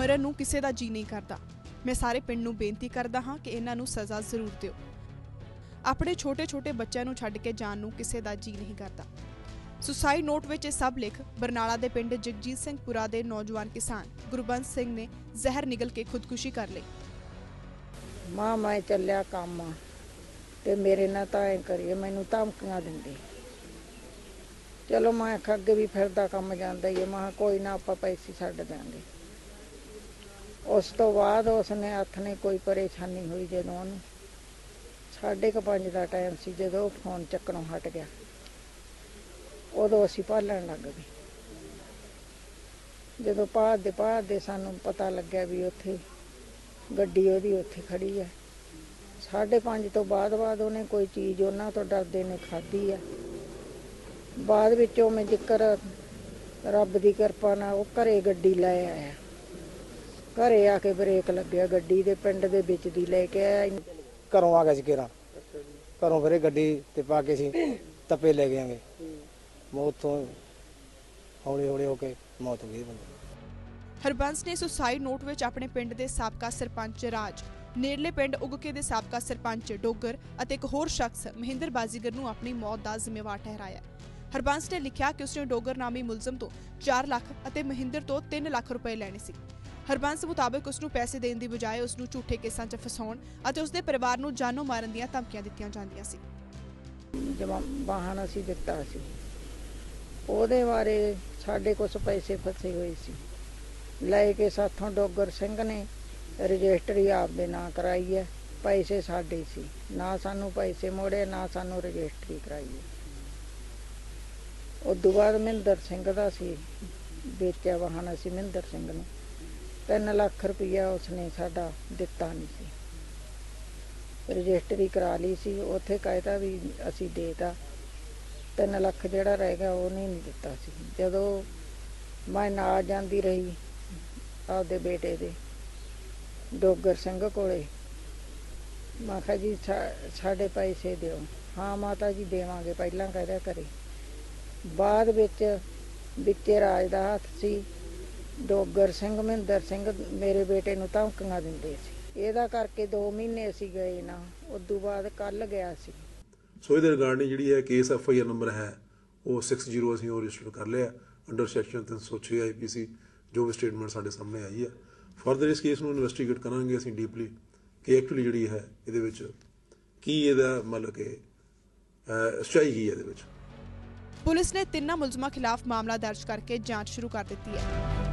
ਮਰਨ ਨੂੰ ਕਿਸੇ ਦਾ ਜੀ ਨਹੀਂ ਕਰਦਾ। ਮੈਂ ਸਾਰੇ ਪਿੰਡ ਨੂੰ ਬੇਨਤੀ ਕਰਦਾ ਹਾਂ ਕਿ ਇਹਨਾਂ ਨੂੰ ਸਜ਼ਾ ਜ਼ਰੂਰ ਦਿਓ। ਆਪਣੇ ਛੋਟੇ-ਛੋਟੇ ਬੱਚਿਆਂ ਨੂੰ ਛੱਡ ਕੇ ਜਾਣ ਨੂੰ ਕਿਸੇ ਦਾ ਜੀ ਨਹੀਂ ਕਰਦਾ। ਸੁਸਾਈਡ ਨੋਟ ਵਿੱਚ ਇਹ ਸਭ ਲਿਖ, ਬਰਨਾਲਾ ਦੇ ਪਿੰਡ ਜਗਜੀਤ ਸਿੰਘ ਪੁਰਾ ਦੇ ਨੌਜਵਾਨ ਕਿਸਾਨ ਗੁਰਬੰਸ ਸਿੰਘ ਨੇ ਜ਼ਹਿਰ ਨਿਗਲ ਕੇ ਖੁਦਕੁਸ਼ੀ ਕਰ ਲਈ। ਮਾਂ, ਮੈਂ ਚੱਲਿਆ ਕੰਮ ਤੇ ਮੇਰੇ ਨਾਲ ਤਾਂ ਐ ਕਰੀਏ, ਮੈਨੂੰ ਧਮਕੀਆਂ ਦਿੰਦੇ। ਚਲੋ ਮੈਂ ਅੱਗੇ ਵੀ ਫਿਰਦਾ ਕੰਮ ਜਾਂਦਾ ਹੀ ਹੈ ਕੋਈ ਨਾ, ਆਪਾਂ ਪੈਸੇ ਛੱਡ ਦਿਆਂਗੇ। ਉਸ ਤੋਂ ਬਾਅਦ ਉਸਨੇ ਹੱਥ ਨੇ ਕੋਈ ਪਰੇਸ਼ਾਨੀ ਹੋਈ ਜਦੋਂ ਉਹਨੂੰ ਸਾਢੇ ਕੁ ਪੰਜ ਦਾ ਟਾਈਮ ਸੀ, ਜਦੋਂ ਉਹ ਫੋਨ ਚੱਕਣੋਂ ਹਟ ਗਿਆ। ਉਦੋਂ ਅਸੀਂ ਪਾਲਣ ਲੱਗ ਗਏ। ਜਦੋਂ ਭਾਲਦੇ ਭਾਲਦੇ ਸਾਨੂੰ ਪਤਾ ਲੱਗਿਆ ਵੀ ਉੱਥੇ ਗੱਡੀ ਉਹਦੀ ਉੱਥੇ ਖੜੀ ਹੈ ਸਾਢੇ ਪੰਜ ਤੋਂ ਬਾਅਦ ਬਾਅਦ ਉਹਨੇ ਕੋਈ ਚੀਜ਼ ਉਹਨਾਂ ਤੋਂ ਡਰਦੇ ਨੇ ਖਾਧੀ ਹੈ ਬਾਅਦ ਵਿੱਚ ਉਹ ਮੈਂ ਜ਼ਿਕਰ ਰੱਬ ਦੀ ਕਿਰਪਾ ਨਾਲ ਉਹ ਘਰੇ ਗੱਡੀ ਲੈ ਆਇਆ। ਘਰੇ ਆ ਕੇ ਬ੍ਰੇਕ ਲੱਗਿਆ ਗੱਡੀ ਦੇ ਪਿੰਡ ਦੇ ਵਿੱਚ ਦੀ ਲੈ ਕੇ ਆਇਆ ਘਰੋਂ ਆ ਗਿਆ ਸੀ ਕੇਰਾ ਘਰੋਂ ਫਿਰ ਇਹ ਗੱਡੀ ਤੇ ਪਾ ਕੇ ਸੀ ਤਪੇ ਲੈ ਗਏਗੇ ਮੌਤ ਤੋਂ ਹੌਲੀ ਹੌਲੀ ਹੋ ਕੇ ਮੌਤ ਹੋ ਗਈ ਬੰਦੇ। ਹਰਬੰਸ ਨੇ ਸੁਸਾਈਡ ਨੋਟ ਵਿੱਚ ਆਪਣੇ ਪਿੰਡ ਦੇ ਸਾਬਕਾ ਸਰਪੰਚ ਰਾਜ ਨੇੜਲੇ ਪਿੰਡ ਉਗਕੇ ਦੇ ਸਾਬਕਾ ਸਰਪੰਚ ਡੋਗਰ ਅਤੇ ਇੱਕ ਹੋਰ ਸ਼ਖਸ ਮਹਿੰਦਰ ਬਾਜ਼ੀਗਰ ਨੂੰ ਆਪਣੀ ਮੌਤ ਦਾ ਜ਼ਿੰਮੇਵਾਰ ਠਹਿਰਾਇਆ। ਹਰਬੰਸ ਨੇ ਲਿਖਿਆ ਕਿ ਉਸਨੇ ਡੋਗਰ ਨਾਮੀ ਮੁਲਜ਼ਮ ਤੋਂ 4 ਲੱਖ ਅਤੇ ਮਹਿੰਦਰ ਤੋਂ 3 ਲੱਖ ਰੁਪਏ ਲੈਣੇ ਸੀ। ਹਰਬੰਸ ਮੁਤਾਬਕ ਉਸ ਨੂੰ ਪੈਸੇ ਦੇਣ ਦੀ ਬਜਾਏ ਉਸ ਨੂੰ ਝੂਠੇ ਕੇਸਾਂ 'ਚ ਫਸਾਉਣ ਅਤੇ ਉਸ ਦੇ ਪਰਿਵਾਰ ਨੂੰ ਜਾਨੋਂ ਮਾਰਨ ਦੀਆਂ ਧਮਕੀਆਂ ਦਿੱਤੀਆਂ ਜਾਂਦੀਆਂ ਸੀ। ਜਮਾ ਵਾਹਨ ਅਸੀਂ ਦਿੱਤਾ ਸੀ। ਉਹਦੇ ਬਾਰੇ ਸਾਡੇ ਕੁਝ ਪੈਸੇ ਫਸੇ ਹੋਏ ਸੀ। ਲੈ ਕੇ ਸਾਥੋਂ ਡੋਗਰ ਸਿੰਘ ਨੇ ਰਜਿਸਟਰੀ ਆਪ ਦੇ ਨਾਂ ਕਰਾਈ ਹੈ। ਪੈਸੇ ਸਾਡੇ ਸੀ। ਨਾ ਸਾਨੂੰ ਪੈਸੇ ਮੋੜੇ, ਨਾ ਸਾਨੂੰ ਰਜਿਸਟਰੀ ਕਰਾਈ ਹੈ। ਉਦੋਂ ਬਾਅਦ ਮਹਿੰਦਰ ਸਿੰਘ ਦਾ ਸੀ। ਵੇਚਿਆ ਵਾਹਨ ਅਸੀਂ ਮਹਿੰਦਰ ਸਿੰਘ ਨੂੰ। 3 ਲੱਖ ਰੁਪਈਆ ਉਸਨੇ ਸਾਡਾ ਦਿੱਤਾ ਨਹੀਂ ਸੀ। ਰਜਿਸਟਰੀ ਕਰਾ ਲਈ ਸੀ। ਉੱਥੇ ਕਾਇਦਾ ਵੀ ਅਸੀਂ ਦੇਤਾ। 3 ਲੱਖ ਜਿਹੜਾ ਰਹਿ ਗਿਆ ਉਹ ਨਹੀਂ ਦਿੱਤਾ ਸੀ। ਜਦੋਂ ਮੈਂ ਨਾਲ ਜਾਂਦੀ ਰਹੀ ਆਪਦੇ ਬੇਟੇ ਦੇ, ਡੋਗਰ ਸਿੰਘ ਕੋਲੇ, ਮੈਂ ਕਿਹਾ ਜੀ ਸਾਡੇ ਪੈਸੇ ਦਿਓ। ਹਾਂ, ਮਾਤਾ ਜੀ, ਦੇਵਾਂਗੇ। ਪਹਿਲਾਂ ਕਹਿਦਾ ਕਰੇ। ਬਾਅਦ ਵਿੱਚ ਵਿੱਚੇ ਰਾਜ ਦਾ ਹੱਥ ਸੀ। ਡੋਗਰ ਸਿੰਘ ਮਹਿੰਦਰ ਸਿੰਘ ਮੇਰੇ ਬੇਟੇ ਨੂੰ ਧਮਕੀਆਂ ਦਿੰਦੇ ਸੀ। ਇਹਦਾ ਕਰਕੇ 2 ਮਹੀਨੇ ਅਸੀਂ ਗਏ ਨਾ ਉਦੋਂ ਬਾਅਦ ਕੱਲ ਗਿਆ ਸੀ। ਸੋ ਇਹਦੇ ਰਿਗਾਰਡਿੰਗ ਜਿਹੜੀ ਹੈ case F I R number ਹੈ ਉਹ 60 ਅਸੀਂ ਉਹ ਰਜਿਸਟਰ ਕਰ ਲਿਆ ਅੰਡਰ ਸੈਕਸ਼ਨ 306 ਆਈਪੀਸੀ ਜੋ ਵੀ ਸਟੇਟਮੈਂਟ ਸਾਡੇ ਸਾਹਮਣੇ ਆਈ ਹੈ। ਫਰਦਰ ਇਸ ਕੇਸ ਨੂੰ ਇਨਵੈਸਟੀਗੇਟ ਕਰਾਂਗੇ ਅਸੀਂ ਡੀਪਲੀ ਕਿ ਐਕਚੁਅਲੀ ਜਿਹੜੀ ਹੈ ਇਹਦੇ ਵਿੱਚ ਕੀ ਇਹਦਾ ਮਤਲਬ ਕਿ ਸੱਚਾਈ ਕੀ ਹੈ ਇਹਦੇ ਵਿੱਚ। ਪੁਲਿਸ ਨੇ ਤਿੰਨਾਂ ਮੁਲਜ਼ਮਾਂ ਖਿਲਾਫ ਮਾਮਲਾ ਦਰਜ ਕਰਕੇ ਜਾਂਚ ਸ਼ੁਰੂ ਕਰ ਦਿੱਤੀ ਹੈ।